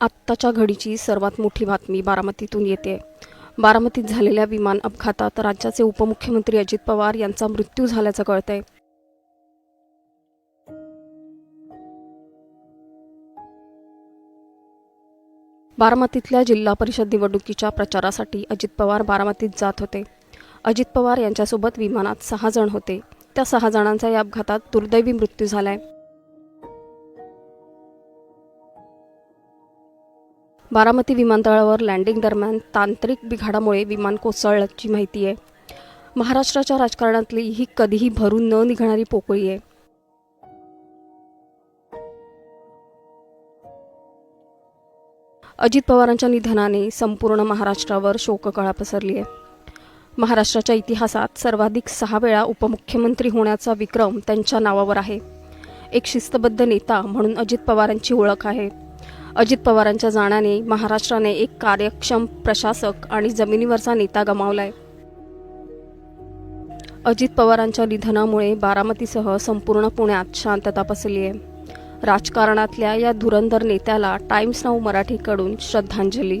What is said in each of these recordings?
आत्ताच्या घडीची सर्वात मोठी बातमी बारामतीतून येते. बारामतीत झालेल्या विमान अपघातात राज्याचे उपमुख्यमंत्री अजित पवार यांचा मृत्यू झाल्याचं कळतंय. बारामतीतल्या जिल्हा परिषद निवडणुकीच्या प्रचारासाठी अजित पवार बारामतीत जात होते. अजित पवार यांच्यासोबत विमानात सहा जण होते. त्या सहा जणांचा या अपघातात दुर्दैवी मृत्यू झालाय. बारामती विमानतळावर लँडिंग दरम्यान तांत्रिक बिघाडामुळे विमान कोसळल्याची माहिती आहे. महाराष्ट्राच्या राजकारणातली ही कधीही भरून न निघणारी पोकळी आहे. अजित पवारांच्या निधनाने संपूर्ण महाराष्ट्रावर शोककळा पसरली आहे. महाराष्ट्राच्या इतिहासात सर्वाधिक सहा वेळा उपमुख्यमंत्री होण्याचा विक्रम त्यांच्या नावावर आहे. एक शिस्तबद्ध नेता म्हणून अजित पवारांची ओळख आहे. अजित पवारांच्या जाण्याने महाराष्ट्राने एक कार्यक्षम प्रशासक आणि जमिनीवरचा नेता गमावलाय. अजित पवारांच्या निधनामुळे बारामतीसह संपूर्ण पुण्यात शांतता पसरली आहे. राजकारणातल्या या धुरंधर नेत्याला टाइम्स नाऊ मराठीकडून श्रद्धांजली.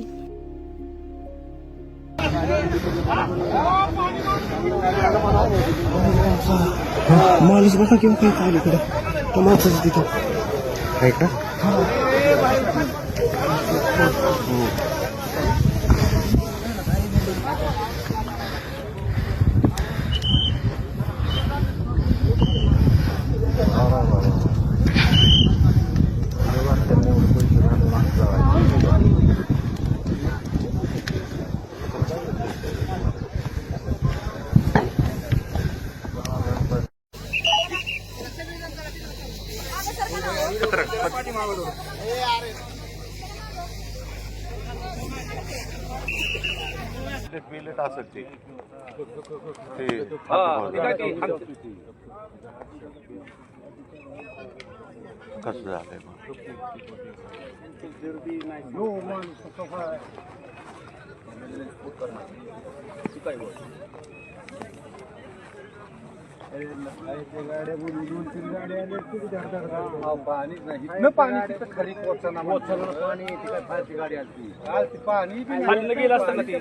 मालिश बघा किंवा काय इकडे? तो माणसाचं तिथं thôi का ते बिल टाकत ते. ते कसं झालंय मग? खाल्लं गेलं असतं ना ते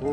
हो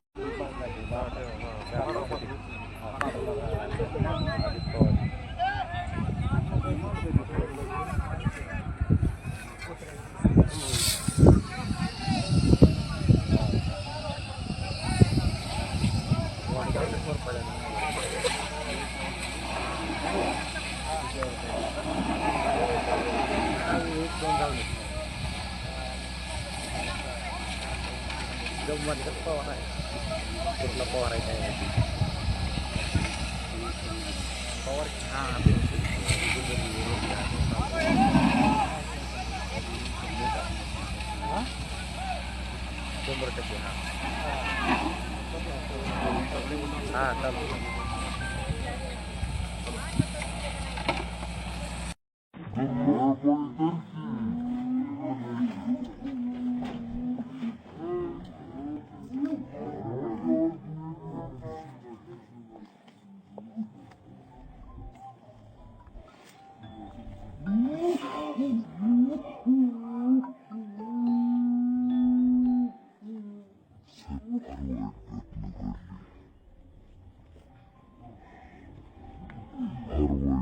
gambar dekat bawah ya turun ke bawah ya power ah, habis. Sumber kecuhan ah tahu Good How do I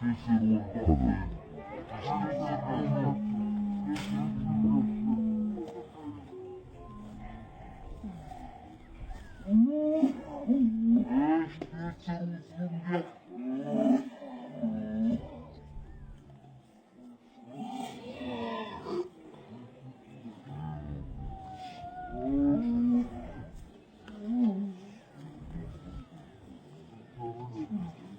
Thank Mm-hmm.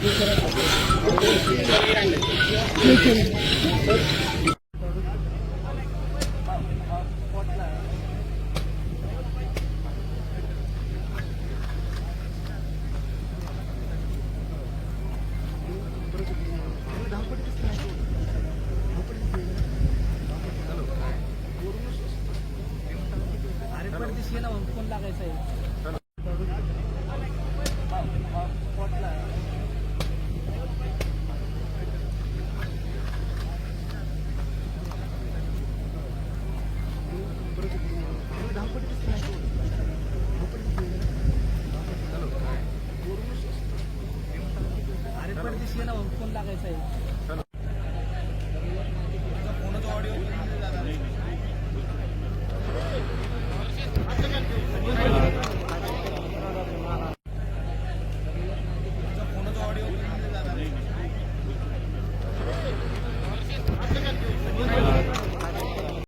पाणी पोचन काय झालं अरे पण दिसले ना फोन लागायचा आहे